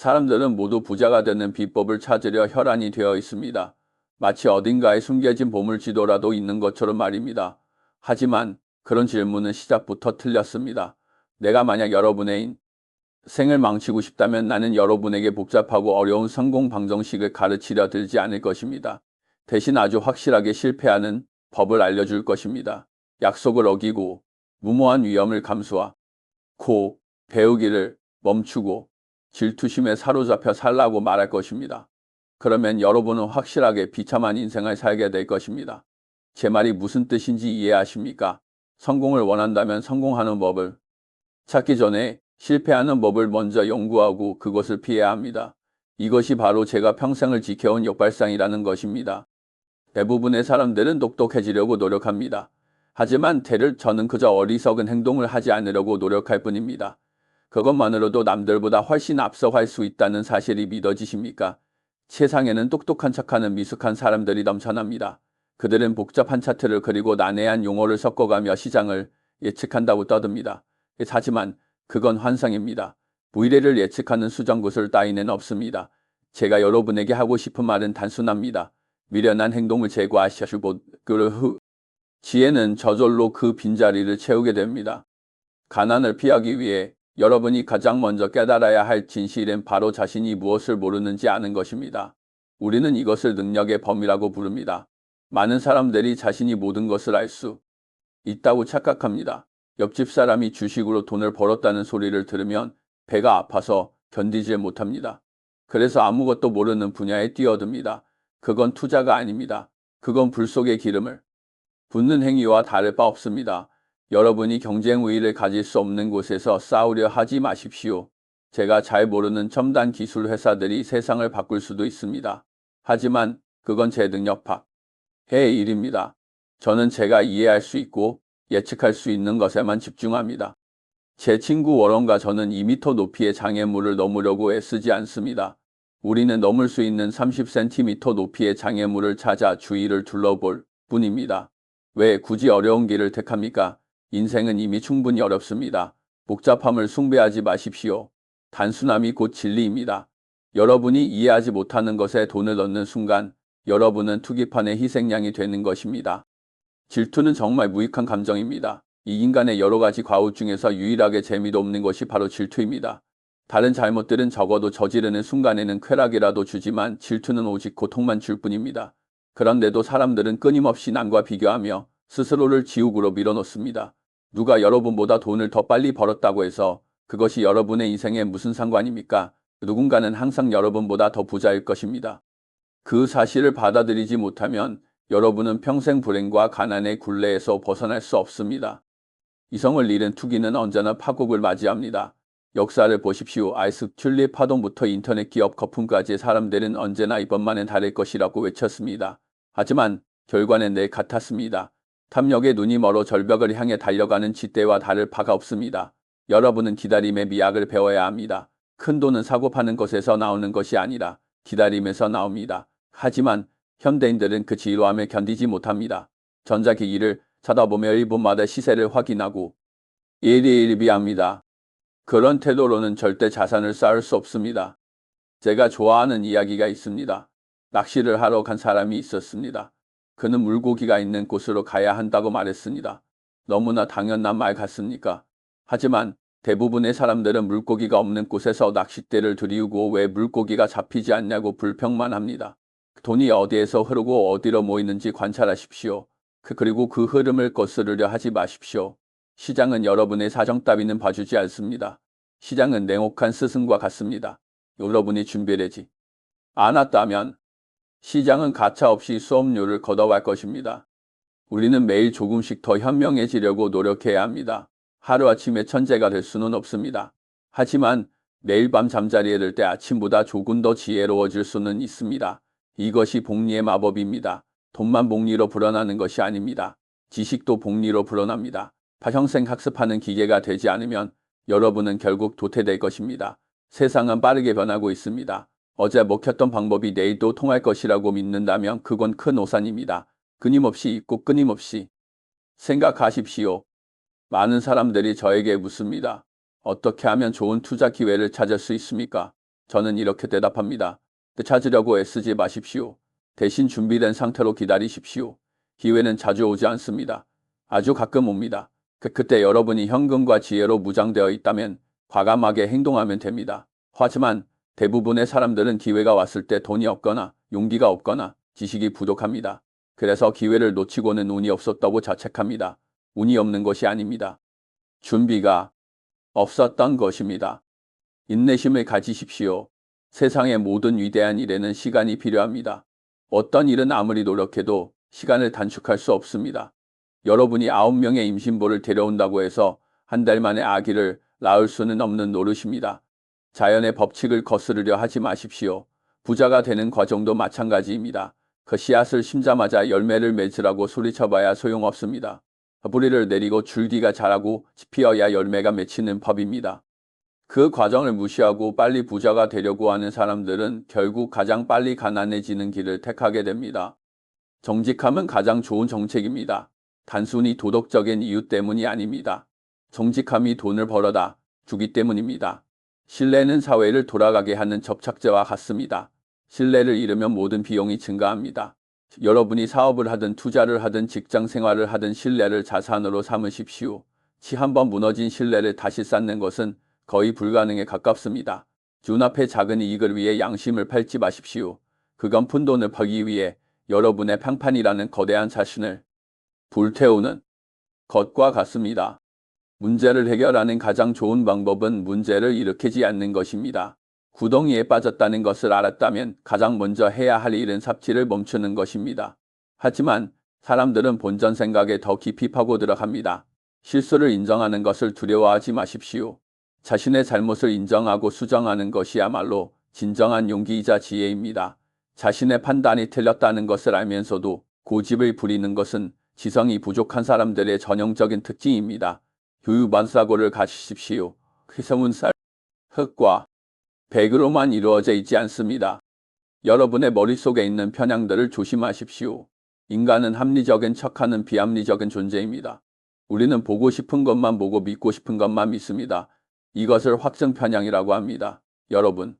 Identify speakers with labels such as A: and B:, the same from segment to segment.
A: 사람들은 모두 부자가 되는 비법을 찾으려 혈안이 되어 있습니다. 마치 어딘가에 숨겨진 보물지도라도 있는 것처럼 말입니다. 하지만 그런 질문은 시작부터 틀렸습니다. 내가 만약 여러분의 생을 망치고 싶다면 나는 여러분에게 복잡하고 어려운 성공 방정식을 가르치려 들지 않을 것입니다. 대신 아주 확실하게 실패하는 법을 알려줄 것입니다. 약속을 어기고 무모한 위험을 감수하고 배우기를 멈추고 질투심에 사로잡혀 살라고 말할 것입니다. 그러면 여러분은 확실하게 비참한 인생을 살게 될 것입니다. 제 말이 무슨 뜻인지 이해하십니까? 성공을 원한다면 성공하는 법을 찾기 전에 실패하는 법을 먼저 연구하고 그것을 피해야 합니다. 이것이 바로 제가 평생을 지켜온 역발상이라는 것입니다. 대부분의 사람들은 똑똑해지려고 노력합니다. 하지만 대를 저는 그저 어리석은 행동을 하지 않으려고 노력할 뿐입니다. 그것만으로도 남들보다 훨씬 앞서갈 수 있다는 사실이 믿어지십니까? 세상에는 똑똑한 척하는 미숙한 사람들이 넘쳐납니다. 그들은 복잡한 차트를 그리고 난해한 용어를 섞어가며 시장을 예측한다고 떠듭니다. 하지만 그건 환상입니다. 미래를 예측하는 수정구슬 따위는 없습니다. 제가 여러분에게 하고 싶은 말은 단순합니다. 미련한 행동을 제거하시고 그 지혜는 저절로 그 빈자리를 채우게 됩니다. 가난을 피하기 위해 여러분이 가장 먼저 깨달아야 할 진실은 바로 자신이 무엇을 모르는지 아는 것입니다. 우리는 이것을 능력의 범위라고 부릅니다. 많은 사람들이 자신이 모든 것을 알 수 있다고 착각합니다. 옆집 사람이 주식으로 돈을 벌었다는 소리를 들으면 배가 아파서 견디질 못합니다. 그래서 아무것도 모르는 분야에 뛰어듭니다. 그건 투자가 아닙니다. 그건 불 속의 기름을 붓는 행위와 다를 바 없습니다. 여러분이 경쟁 우위를 가질 수 없는 곳에서 싸우려 하지 마십시오. 제가 잘 모르는 첨단 기술 회사들이 세상을 바꿀 수도 있습니다. 하지만 그건 제 능력 밖의 일입니다. 저는 제가 이해할 수 있고 예측할 수 있는 것에만 집중합니다. 제 친구 워런과 저는 2m 높이의 장애물을 넘으려고 애쓰지 않습니다. 우리는 넘을 수 있는 30cm 높이의 장애물을 찾아 주위를 둘러볼 뿐입니다. 왜 굳이 어려운 길을 택합니까? 인생은 이미 충분히 어렵습니다. 복잡함을 숭배하지 마십시오. 단순함이 곧 진리입니다. 여러분이 이해하지 못하는 것에 돈을 넣는 순간 여러분은 투기판의 희생양이 되는 것입니다. 질투는 정말 무익한 감정입니다. 이 인간의 여러 가지 과오 중에서 유일하게 재미도 없는 것이 바로 질투입니다. 다른 잘못들은 적어도 저지르는 순간에는 쾌락이라도 주지만 질투는 오직 고통만 줄 뿐입니다. 그런데도 사람들은 끊임없이 남과 비교하며 스스로를 지옥으로 밀어놓습니다. 누가 여러분보다 돈을 더 빨리 벌었다고 해서 그것이 여러분의 인생에 무슨 상관입니까? 누군가는 항상 여러분보다 더 부자일 것입니다. 그 사실을 받아들이지 못하면 여러분은 평생 불행과 가난의 굴레에서 벗어날 수 없습니다. 이성을 잃은 투기는 언제나 파국을 맞이합니다. 역사를 보십시오. 아이스 튤립 파동부터 인터넷 기업 거품까지 사람들은 언제나 이번만은 다를 것이라고 외쳤습니다. 하지만 결과는 늘 같았습니다. 탐욕의 눈이 멀어 절벽을 향해 달려가는 쥐떼와 다를 바가 없습니다. 여러분은 기다림의 미학을 배워야 합니다. 큰 돈은 사고 파는 것에서 나오는 것이 아니라 기다림에서 나옵니다. 하지만 현대인들은 그 지루함을 견디지 못합니다. 전자기기를 쳐다보며 1분마다 시세를 확인하고 일일비합니다. 그런 태도로는 절대 자산을 쌓을 수 없습니다. 제가 좋아하는 이야기가 있습니다. 낚시를 하러 간 사람이 있었습니다. 그는 물고기가 있는 곳으로 가야 한다고 말했습니다. 너무나 당연한 말 같습니까? 하지만 대부분의 사람들은 물고기가 없는 곳에서 낚싯대를 들이우고 왜 물고기가 잡히지 않냐고 불평만 합니다. 돈이 어디에서 흐르고 어디로 모이는지 관찰하십시오. 그, 그리고 그 흐름을 거스르려 하지 마십시오. 시장은 여러분의 사정 따위는 봐주지 않습니다. 시장은 냉혹한 스승과 같습니다. 여러분이 준비되지 않았다면 시장은 가차없이 수업료를 걷어갈 것입니다. 우리는 매일 조금씩 더 현명해지려고 노력해야 합니다. 하루아침에 천재가 될 수는 없습니다. 하지만 매일 밤 잠자리에 들 때 아침보다 조금 더 지혜로워질 수는 있습니다. 이것이 복리의 마법입니다. 돈만 복리로 불어나는 것이 아닙니다. 지식도 복리로 불어납니다. 파형생 학습하는 기계가 되지 않으면 여러분은 결국 도태될 것입니다. 세상은 빠르게 변하고 있습니다. 어제 먹혔던 방법이 내일도 통할 것이라고 믿는다면 그건 큰 오산입니다. 끊임없이 있고 끊임없이 생각하십시오. 많은 사람들이 저에게 묻습니다. 어떻게 하면 좋은 투자 기회를 찾을 수 있습니까? 저는 이렇게 대답합니다. 되찾으려고 애쓰지 마십시오. 대신 준비된 상태로 기다리십시오. 기회는 자주 오지 않습니다. 아주 가끔 옵니다. 그, 그때 여러분이 현금과 지혜로 무장되어 있다면 과감하게 행동하면 됩니다. 하지만 대부분의 사람들은 기회가 왔을 때 돈이 없거나 용기가 없거나 지식이 부족합니다. 그래서 기회를 놓치고는 운이 없었다고 자책합니다. 운이 없는 것이 아닙니다. 준비가 없었던 것입니다. 인내심을 가지십시오. 세상의 모든 위대한 일에는 시간이 필요합니다. 어떤 일은 아무리 노력해도 시간을 단축할 수 없습니다. 여러분이 아홉 명의 임신부를 데려온다고 해서 한 달 만에 아기를 낳을 수는 없는 노릇입니다. 자연의 법칙을 거스르려 하지 마십시오. 부자가 되는 과정도 마찬가지입니다. 그 씨앗을 심자마자 열매를 맺으라고 소리쳐봐야 소용없습니다. 뿌리를 내리고 줄기가 자라고 피어야 열매가 맺히는 법입니다. 그 과정을 무시하고 빨리 부자가 되려고 하는 사람들은 결국 가장 빨리 가난해지는 길을 택하게 됩니다. 정직함은 가장 좋은 정책입니다. 단순히 도덕적인 이유 때문이 아닙니다. 정직함이 돈을 벌어다 주기 때문입니다. 신뢰는 사회를 돌아가게 하는 접착제와 같습니다. 신뢰를 잃으면 모든 비용이 증가합니다. 여러분이 사업을 하든 투자를 하든 직장 생활을 하든 신뢰를 자산으로 삼으십시오. 치 한번 무너진 신뢰를 다시 쌓는 것은 거의 불가능에 가깝습니다. 눈앞의 작은 이익을 위해 양심을 팔지 마십시오. 그건 푼돈을 벌기 위해 여러분의 평판이라는 거대한 자신을 불태우는 것과 같습니다. 문제를 해결하는 가장 좋은 방법은 문제를 일으키지 않는 것입니다. 구덩이에 빠졌다는 것을 알았다면 가장 먼저 해야 할 일은 삽질을 멈추는 것입니다. 하지만 사람들은 본전 생각에 더 깊이 파고 들어갑니다. 실수를 인정하는 것을 두려워하지 마십시오. 자신의 잘못을 인정하고 수정하는 것이야말로 진정한 용기이자 지혜입니다. 자신의 판단이 틀렸다는 것을 알면서도 고집을 부리는 것은 지성이 부족한 사람들의 전형적인 특징입니다. 교육반사고를 가지십시오. 희성은 쌀, 흙과 백으로만 이루어져 있지 않습니다. 여러분의 머릿속에 있는 편향들을 조심하십시오. 인간은 합리적인 척하는 비합리적인 존재입니다. 우리는 보고 싶은 것만 보고 믿고 싶은 것만 믿습니다. 이것을 확증 편향이라고 합니다. 여러분,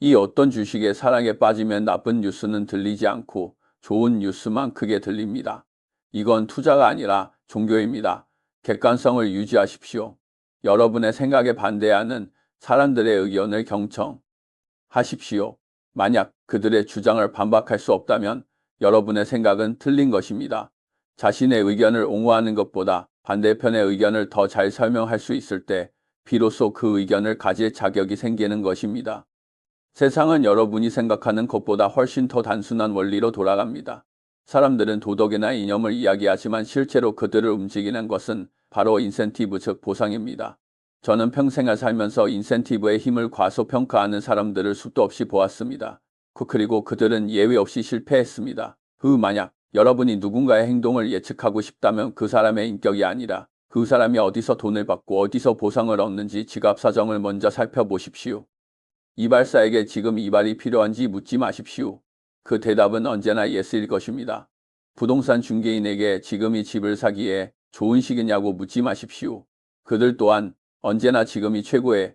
A: 이 어떤 주식의 사랑에 빠지면 나쁜 뉴스는 들리지 않고 좋은 뉴스만 크게 들립니다. 이건 투자가 아니라 종교입니다. 객관성을 유지하십시오. 여러분의 생각에 반대하는 사람들의 의견을 경청하십시오. 만약 그들의 주장을 반박할 수 없다면 여러분의 생각은 틀린 것입니다. 자신의 의견을 옹호하는 것보다 반대편의 의견을 더 잘 설명할 수 있을 때 비로소 그 의견을 가질 자격이 생기는 것입니다. 세상은 여러분이 생각하는 것보다 훨씬 더 단순한 원리로 돌아갑니다. 사람들은 도덕이나 이념을 이야기하지만 실제로 그들을 움직이는 것은 바로 인센티브 즉 보상입니다. 저는 평생을 살면서 인센티브의 힘을 과소평가하는 사람들을 수도 없이 보았습니다. 그- 그리고 그들은 예외 없이 실패했습니다. 그 만약 여러분이 누군가의 행동을 예측하고 싶다면 그 사람의 인격이 아니라 그 사람이 어디서 돈을 받고 어디서 보상을 얻는지 지갑 사정을 먼저 살펴보십시오. 이발사에게 지금 이발이 필요한지 묻지 마십시오. 그 대답은 언제나 예스일 것입니다. 부동산 중개인에게 지금이 집을 사기에 좋은 시기냐고 묻지 마십시오. 그들 또한 언제나 지금이 최고의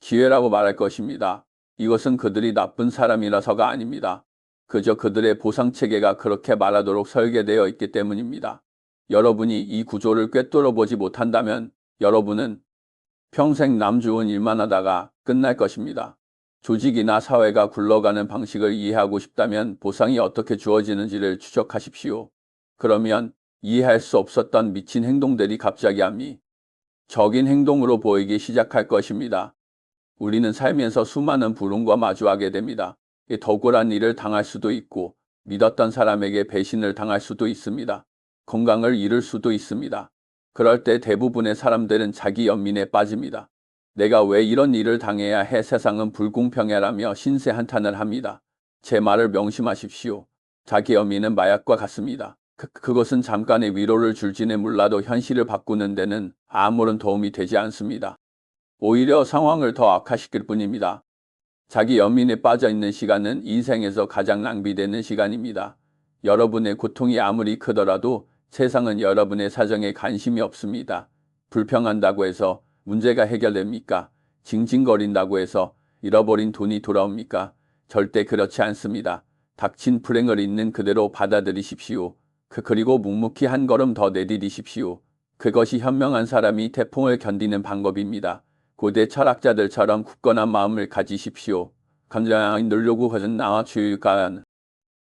A: 기회라고 말할 것입니다. 이것은 그들이 나쁜 사람이라서가 아닙니다. 그저 그들의 보상 체계가 그렇게 말하도록 설계되어 있기 때문입니다. 여러분이 이 구조를 꿰뚫어 보지 못한다면 여러분은 평생 남 좋은 일만 하다가 끝날 것입니다. 조직이나 사회가 굴러가는 방식을 이해하고 싶다면 보상이 어떻게 주어지는지를 추적하십시오. 그러면 이해할 수 없었던 미친 행동들이 갑자기 함이 적인 행동으로 보이기 시작할 것입니다. 우리는 살면서 수많은 불운과 마주하게 됩니다. 이 덕울한 일을 당할 수도 있고 믿었던 사람에게 배신을 당할 수도 있습니다. 건강을 잃을 수도 있습니다. 그럴 때 대부분의 사람들은 자기 연민에 빠집니다. 내가 왜 이런 일을 당해야 해 세상은 불공평해라며 신세 한탄을 합니다. 제 말을 명심하십시오. 자기 연민은 마약과 같습니다. 그, 그것은 잠깐의 위로를 줄지는 몰라도 현실을 바꾸는 데는 아무런 도움이 되지 않습니다. 오히려 상황을 더 악화시킬 뿐입니다. 자기 연민에 빠져 있는 시간은 인생에서 가장 낭비되는 시간입니다. 여러분의 고통이 아무리 크더라도 세상은 여러분의 사정에 관심이 없습니다. 불평한다고 해서 문제가 해결됩니까? 징징거린다고 해서 잃어버린 돈이 돌아옵니까? 절대 그렇지 않습니다. 닥친 불행을 있는 그대로 받아들이십시오. 그 그리고 묵묵히 한 걸음 더 내디디십시오. 그것이 현명한 사람이 태풍을 견디는 방법입니다. 고대 철학자들처럼 굳건한 마음을 가지십시오. 감정이 늘려고 것은 나와 주의가한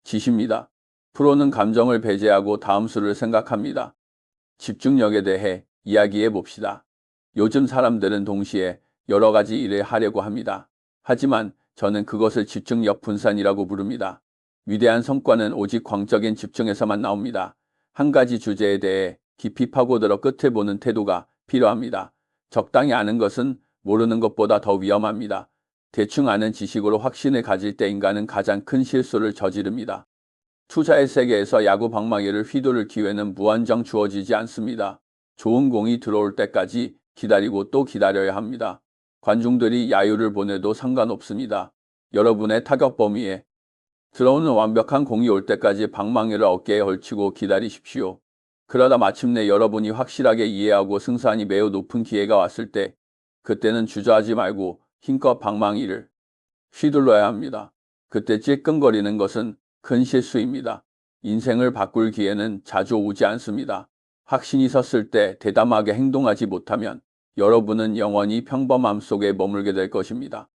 A: 지십니다. 프로는 감정을 배제하고 다음 수를 생각합니다. 집중력에 대해 이야기해 봅시다. 요즘 사람들은 동시에 여러 가지 일을 하려고 합니다. 하지만 저는 그것을 집중력 분산이라고 부릅니다. 위대한 성과는 오직 광적인 집중에서만 나옵니다. 한 가지 주제에 대해 깊이 파고들어 끝을 보는 태도가 필요합니다. 적당히 아는 것은 모르는 것보다 더 위험합니다. 대충 아는 지식으로 확신을 가질 때 인간은 가장 큰 실수를 저지릅니다. 투자의 세계에서 야구 방망이를 휘두를 기회는 무한정 주어지지 않습니다. 좋은 공이 들어올 때까지 기다리고 또 기다려야 합니다. 관중들이 야유를 보내도 상관없습니다. 여러분의 타격 범위에 들어오는 완벽한 공이 올 때까지 방망이를 어깨에 걸치고 기다리십시오. 그러다 마침내 여러분이 확실하게 이해하고 승산이 매우 높은 기회가 왔을 때 그때는 주저하지 말고 힘껏 방망이를 휘둘러야 합니다. 그때 찔끔거리는 것은 큰 실수입니다. 인생을 바꿀 기회는 자주 오지 않습니다. 확신이 섰을 때 대담하게 행동하지 못하면 여러분은 영원히 평범함 속에 머물게 될 것입니다.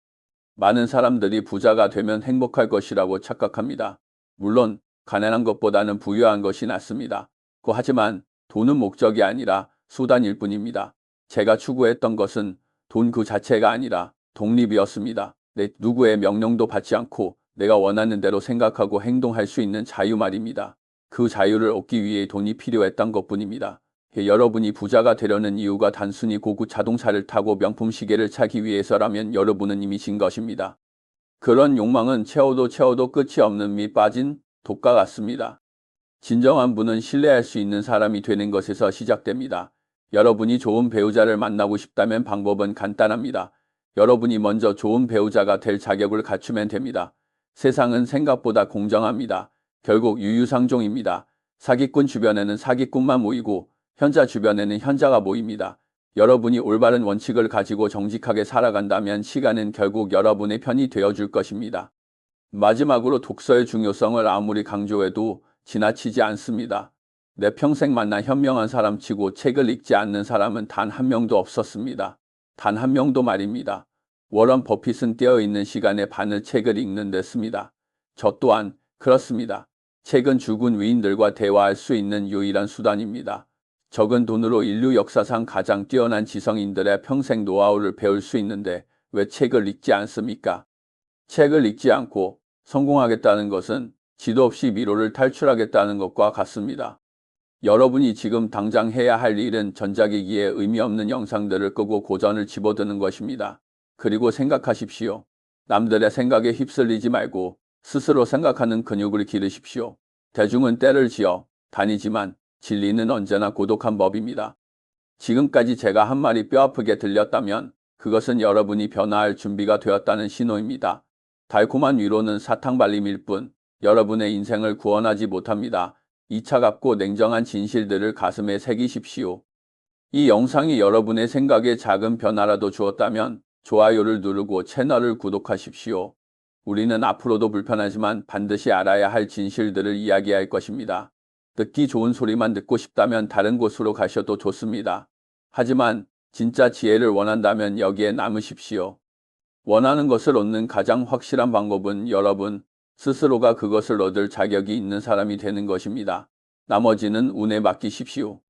A: 많은 사람들이 부자가 되면 행복할 것이라고 착각합니다. 물론 가난한 것보다는 부유한 것이 낫습니다. 그 하지만 돈은 목적이 아니라 수단일 뿐입니다. 제가 추구했던 것은 돈 그 자체가 아니라 독립이었습니다. 내 누구의 명령도 받지 않고 내가 원하는 대로 생각하고 행동할 수 있는 자유 말입니다. 그 자유를 얻기 위해 돈이 필요했던 것 뿐입니다. 여러분이 부자가 되려는 이유가 단순히 고급 자동차를 타고 명품 시계를 차기 위해서라면 여러분은 이미 진 것입니다. 그런 욕망은 채워도 채워도 끝이 없는 미 빠진 독과 같습니다. 진정한 분은 신뢰할 수 있는 사람이 되는 것에서 시작됩니다. 여러분이 좋은 배우자를 만나고 싶다면 방법은 간단합니다. 여러분이 먼저 좋은 배우자가 될 자격을 갖추면 됩니다. 세상은 생각보다 공정합니다. 결국 유유상종입니다. 사기꾼 주변에는 사기꾼만 모이고 현자 주변에는 현자가 모입니다. 여러분이 올바른 원칙을 가지고 정직하게 살아간다면 시간은 결국 여러분의 편이 되어줄 것입니다. 마지막으로 독서의 중요성을 아무리 강조해도 지나치지 않습니다. 내 평생 만난 현명한 사람 치고 책을 읽지 않는 사람은 단 한 명도 없었습니다. 단 한 명도 말입니다. 워런 버핏은 떼어있는 시간의 반을 책을 읽는 데 씁니다. 저 또한 그렇습니다. 책은 죽은 위인들과 대화할 수 있는 유일한 수단입니다. 적은 돈으로 인류 역사상 가장 뛰어난 지성인들의 평생 노하우를 배울 수 있는데 왜 책을 읽지 않습니까? 책을 읽지 않고 성공하겠다는 것은 지도 없이 미로를 탈출하겠다는 것과 같습니다. 여러분이 지금 당장 해야 할 일은 전자기기에 의미 없는 영상들을 끄고 고전을 집어드는 것입니다. 그리고 생각하십시오. 남들의 생각에 휩쓸리지 말고 스스로 생각하는 근육을 기르십시오. 대중은 때를 지어 다니지만 진리는 언제나 고독한 법입니다. 지금까지 제가 한 말이 뼈아프게 들렸다면 그것은 여러분이 변화할 준비가 되었다는 신호입니다. 달콤한 위로는 사탕 발림일 뿐 여러분의 인생을 구원하지 못합니다. 이 차갑고 냉정한 진실들을 가슴에 새기십시오. 이 영상이 여러분의 생각에 작은 변화라도 주었다면 좋아요를 누르고 채널을 구독하십시오. 우리는 앞으로도 불편하지만 반드시 알아야 할 진실들을 이야기할 것입니다. 듣기 좋은 소리만 듣고 싶다면 다른 곳으로 가셔도 좋습니다. 하지만 진짜 지혜를 원한다면 여기에 남으십시오. 원하는 것을 얻는 가장 확실한 방법은 여러분 스스로가 그것을 얻을 자격이 있는 사람이 되는 것입니다. 나머지는 운에 맡기십시오.